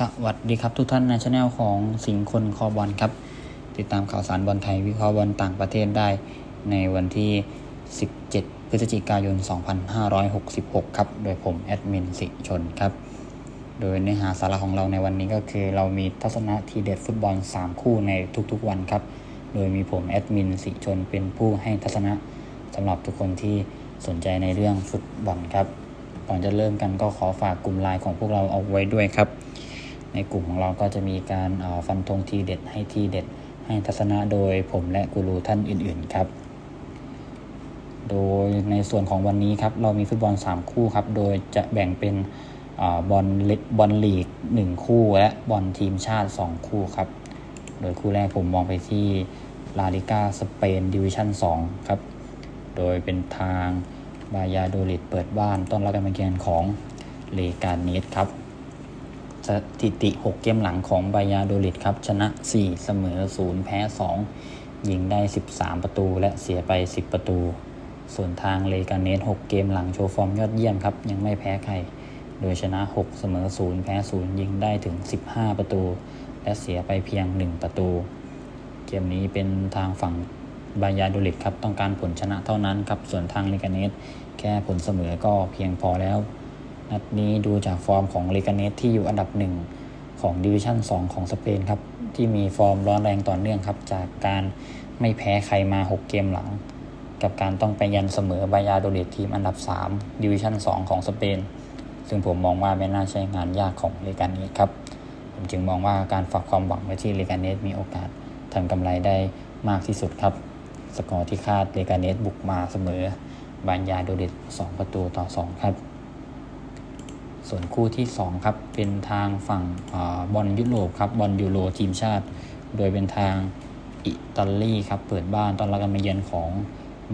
สวัสดีครับทุกท่านในช anel ของสิงห์คนคอบอลครับ ติดตามข่าวสารบอลไทยวิเคราะห์บอลต่างประเทศได้ในวันที่ 17 พฤศจิกายน 2566 ครับ โดยผมแอดมินสิชนครับ โดยเนื้อหาสาระของเราในวันนี้ก็คือ เรามีทัศนะทีเด็ดฟุตบอล 3 คู่ในทุกๆวันครับ โดยมีผมแอดมินสิชนเป็นผู้ให้ทัศนะสำหรับทุกคนที่สนใจในเรื่องฟุตบอลครับก่อนจะเริ่มกันก็ขอฝากกลุ่มไลน์ของพวกเราเอาไว้ด้วยครับ ในกลุ่มของเราก็จะมีการฟันธงทีเด็ดให้ทีเด็ด ให้ทัศนะโดยผมและกูรูท่านอื่นๆครับโดยในส่วนของวันนี้ครับเรามีฟุตบอล 3 คู่ครับ โดยจะแบ่งเป็นอบอลลิบอลลีก 1 คู่และบอลทีมชาติ 2 คู่ครับ โดยคู่แรกผมมองไปที่ลาลิก้าสเปนดิวิชั่น2ครับ โดยเป็นทางบายาโดลิดเปิดบ้านต้อนรับการมาเยือนของเลกาเนสครับ สถิติ 6 เกมหลังของบายาโดลิดครับ ชนะ 4 เสมอ 0 แพ้ 2 ยิงได้ 13 ประตูและเสียไป 10 ประตู ส่วนทางเลกาเนส6 เกมหลังโชว์ฟอร์มยอดเยี่ยมครับ ยังไม่แพ้ใคร โดยชนะ 6 เสมอ 0 แพ้ 0 ยิงได้ถึง 15 ประตู และเสียไปเพียง 1 ประตู เกมนี้เป็นทางฝั่งบายาโดลิดครับต้องการผลชนะเท่านั้นครับส่วนทางเลกาเนสแค่ผลเสมอก็เพียงพอแล้ว นัดนี้ดูจากฟอร์มของเลกาเนสที่อยู่อันดับหนึ่งของดิวิชั่น 2 ของสเปนครับ ที่มีฟอร์มร้อนแรงต่อเนื่องครับ จากการไม่แพ้ใครมา 6 เกมหลัง กับการต้องไปยันเสมอบายาโดลิดทีมอันดับ 3 ดิวิชั่น 2 ของสเปน ซึ่งผมมองว่าไม่น่าใช่งานยากของเลกาเนสครับ ผมจึงมองว่าการฝากความหวังไว้ที่เลกาเนสมีโอกาสทำกำไรได้มากที่สุดครับ สกอร์ที่คาดเลกาเนสบุกมาเสมอบานยาโดเดต2ประตูต่อ 2 ครับ ส่วนคู่ที่ 2 ครับ เป็นทางฝั่งบอลยุโรปครับบอลยูโรทีมชาติ โดยเป็นทางอิตาลีครับ เปิดบ้านตอนรับการมาเยือนของ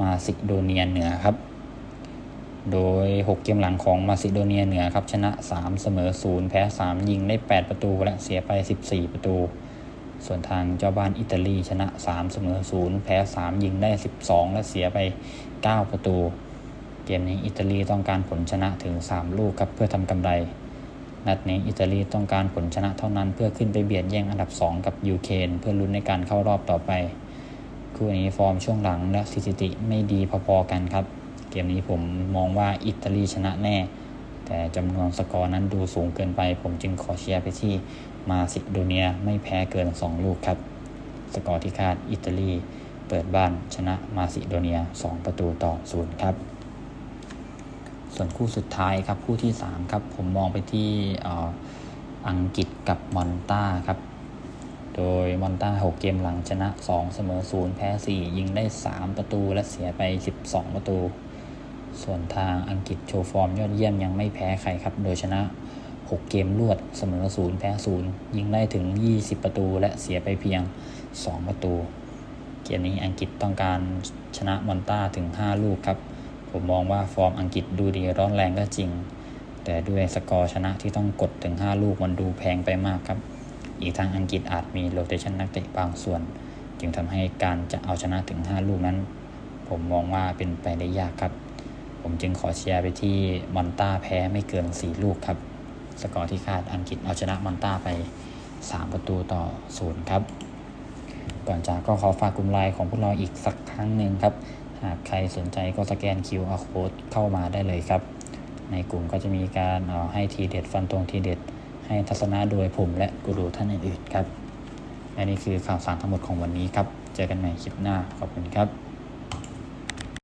มาซิโดเนียเหนือครับ โดย 6 เกมหลังของมาซิโดเนียเหนือครับ ชนะ 3 เสมอ 0 แพ้ 3 ยิงได้ 8 ประตู และเสียไป 14 ประตู ส่วนทางเจ้าบ้านอิตาลีชนะ 3 เสมอ 0 แพ้ 3 ยิงได้ 12 และเสียไป 9 ประตู เกมนี้อิตาลีต้องการผลชนะถึง 3 ลูกครับเพื่อทำกำไร นัดนี้อิตาลีต้องการผลชนะเท่านั้นเพื่อขึ้นไปเบียดแย่งอันดับ 2 กับยูเครนเพื่อลุ้นในการเข้ารอบต่อไป คู่นี้ฟอร์มช่วงหลังและสถิติไม่ดีพอๆกันครับ เกมนี้ผมมองว่าอิตาลีชนะแน่ แต่จำนวนสกอร์นั้นดูสูงเกินไป ผมจึงขอเชียร์ไปที่มาซิโดเนียไม่แพ้เกิน 2 ลูกครับ สกอร์ที่คาดอิตาลีเปิดบ้านชนะมาซิโดเนีย 2 ประตูต่อ 0 ครับ ส่วนคู่สุดท้ายครับคู่ที่ 3 ครับผมมองไปที่อังกฤษกับมอนตาครับ โดยมอนตา6เกมหลังชนะ 2 เสมอ 0 แพ้ 4 ยิงได้ 3 ประตูและเสียไป 12 ประตู ส่วนทางอังกฤษโชว์ฟอร์มยอดเยี่ยมยังไม่แพ้ใครครับ โดยชนะ 6 เกมรวดเสมอ 0 แพ้ 0 ยิงได้ถึง 20 ประตูและเสียไปเพียง 2 ประตู เกมนี้อังกฤษต้องการชนะมอนตาถึง 5 ลูกครับ ผมมองว่าฟอร์มอังกฤษดูดีร้อนแรงก็จริง แต่ด้วยสกอร์ชนะที่ต้องกดถึง 5 ลูกมันดูแพงไปมากครับ อีกทางอังกฤษอาจมีโรเตชันนักเตะบางส่วน จึงทำให้การจะเอาชนะถึง 5 ลูกนั้น ผมมองว่าเป็นไปได้ยากครับ ผมจึงขอเชียร์ไปที่มอนตาแพ้ไม่เกิน 4 ลูกครับ สกอร์ที่คาดอังกฤษเอาชนะมอนตาไป 3 ประตูต่อ 0 ครับ ก่อนจากก็ขอฝากกลุ่มไลน์ของพวกเราอีกสักครั้งหนึ่งครับ หากใครสนใจก็สแกน QR code เข้ามาได้เลยครับ ในกลุ่มก็จะมีการให้ทีเด็ดฟันตรงทีเด็ด ให้ทัศนะโดยผมและกูรูท่านอื่นๆครับและนี่คือข่าวสารทั้งหมดของวันนี้ครับ เจอกันใหม่คลิปหน้าขอบคุณครับ